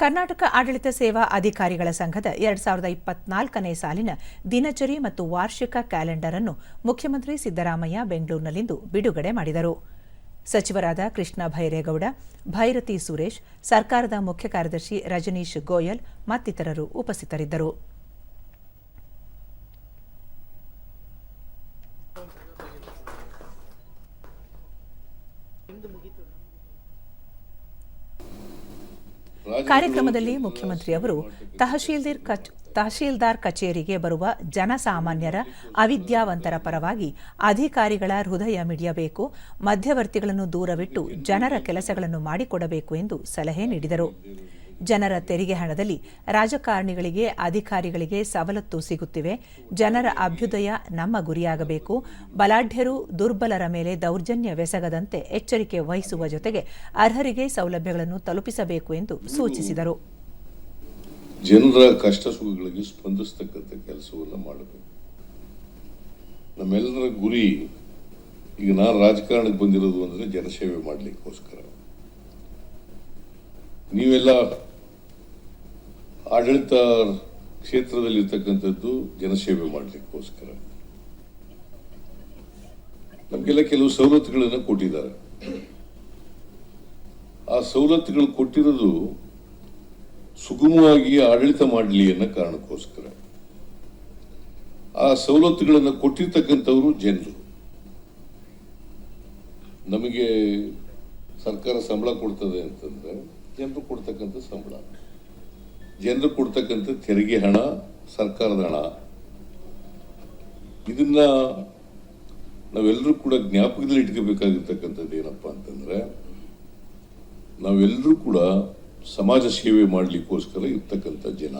ಕರ್ನಾಟಕ ಆಡಳಿತ ಸೇವಾ ಅಧಿಕಾರಿಗಳ ಸಂಘದ ಎರಡ್ ಸಾವಿರದ ಇಪ್ಪತ್ನಾಲ್ಕನೇ ಸಾಲಿನ ದಿನಚರಿ ಮತ್ತು ವಾರ್ಷಿಕ ಕ್ಯಾಲೆಂಡರ್ ಅನ್ನು ಮುಖ್ಯಮಂತ್ರಿ ಸಿದ್ದರಾಮಯ್ಯ ಬೆಂಗಳೂರಿನಲ್ಲಿಂದು ಬಿಡುಗಡೆ ಮಾಡಿದರು. ಸಚಿವರಾದ ಕೃಷ್ಣ ಭೈರೇಗೌಡ, ಭೈರತಿ ಸುರೇಶ್, ಸರ್ಕಾರದ ಮುಖ್ಯ ಕಾರ್ಯದರ್ಶಿ ರಜನೀಶ್ ಗೋಯಲ್ ಮತ್ತಿತರರು ಉಪಸ್ಥಿತರಿದ್ದರು. ಕಾರ್ಯಕ್ರಮದಲ್ಲಿ ಮುಖ್ಯಮಂತ್ರಿ ಅವರು ತಹಶೀಲ್ದಾರ್ ಕಚ್, ತಹಶೀಲ್ದಾರ್ ಕಚೇರಿಗೆ ಬರುವ ಜನಸಾಮಾನ್ಯರ ಅವಿದ್ಯಾವಂತರ ಪರವಾಗಿ ಅಧಿಕಾರಿಗಳ ಹೃದಯ ಮಿಡಿಯಬೇಕು, ಮಧ್ಯವರ್ತಿಗಳನ್ನು ದೂರವಿಟ್ಟು ಜನರ ಕೆಲಸಗಳನ್ನು ಮಾಡಿಕೊಡಬೇಕು ಎಂದು ಸಲಹೆ ನೀಡಿದರು. ಜನರ ತೆರಿಗೆ ಹಣದಲ್ಲಿ ರಾಜಕಾರಣಿಗಳಿಗೆ, ಅಧಿಕಾರಿಗಳಿಗೆ ಸವಲತ್ತು ಸಿಗುತ್ತಿವೆ. ಜನರ ಅಭ್ಯುದಯ ನಮ್ಮ ಗುರಿಯಾಗಬೇಕು. ಬಲಾಢ್ಯರು ದುರ್ಬಲರ ಮೇಲೆ ದೌರ್ಜನ್ಯವೆಸಗದಂತೆ ಎಚ್ಚರಿಕೆ ವಹಿಸುವ ಜೊತೆಗೆ ಅರ್ಹರಿಗೆ ಸೌಲಭ್ಯಗಳನ್ನು ತಲುಪಿಸಬೇಕು ಎಂದು ಸೂಚಿಸಿದರು. ಜನರ ಕಷ್ಟ ಸುಖಗಳಿಗೆ ಸ್ಪಂದಿಸತಕ್ಕಂಥ ಕೆಲಸವನ್ನು ಮಾಡಬೇಕು. ನಮ್ಮೆಲ್ಲರ ಗುರಿ ಈಗ ನಾನು ರಾಜಕಾರಣಕ್ಕೆ ಬಂದಿರೋದು ಅಂದರೆ ಜನಸೇವೆ ಮಾಡಲಿಕ್ಕೋಸ್ಕರ. ನೀವೆಲ್ಲ ಆಡಳಿತ ಕ್ಷೇತ್ರದಲ್ಲಿರ್ತಕ್ಕಂಥದ್ದು ಜನಸೇವೆ ಮಾಡಲಿಕ್ಕೋಸ್ಕರ. ನಮಗೆಲ್ಲ ಕೆಲವು ಸವಲತ್ತುಗಳನ್ನು ಕೊಟ್ಟಿದ್ದಾರೆ. ಆ ಸವಲತ್ತುಗಳು ಕೊಟ್ಟಿರೋದು ಸುಗಮವಾಗಿ ಆಡಳಿತ ಮಾಡಲಿ ಅನ್ನೋ ಕಾರಣಕ್ಕೋಸ್ಕರ. ಆ ಸವಲತ್ತುಗಳನ್ನು ಕೊಟ್ಟಿರ್ತಕ್ಕಂಥವ್ರು ಜನರು. ನಮಗೆ ಸರ್ಕಾರ ಸಂಬಳ ಕೊಡ್ತದೆ ಅಂತಂದ್ರೆ ಜನರು ಕೊಡ್ತಕ್ಕಂಥ ಸಂಬಳ. ಜನರು ಕೊಡ್ತಕ್ಕಂಥ ತೆರಿಗೆ ಹಣ, ಸರ್ಕಾರದ ಹಣ. ಇದನ್ನ ನಾವೆಲ್ಲರೂ ಕೂಡ ಜ್ಞಾಪಕದಲ್ಲಿ ಇಟ್ಕೋಬೇಕಾಗಿರ್ತಕ್ಕಂಥದ್ದು ಏನಪ್ಪ ಅಂತಂದ್ರೆ, ನಾವೆಲ್ಲರೂ ಕೂಡ ಸಮಾಜ ಸೇವೆ ಮಾಡಲಿಕ್ಕೋಸ್ಕರ ಇರ್ತಕ್ಕಂಥ ಜನ.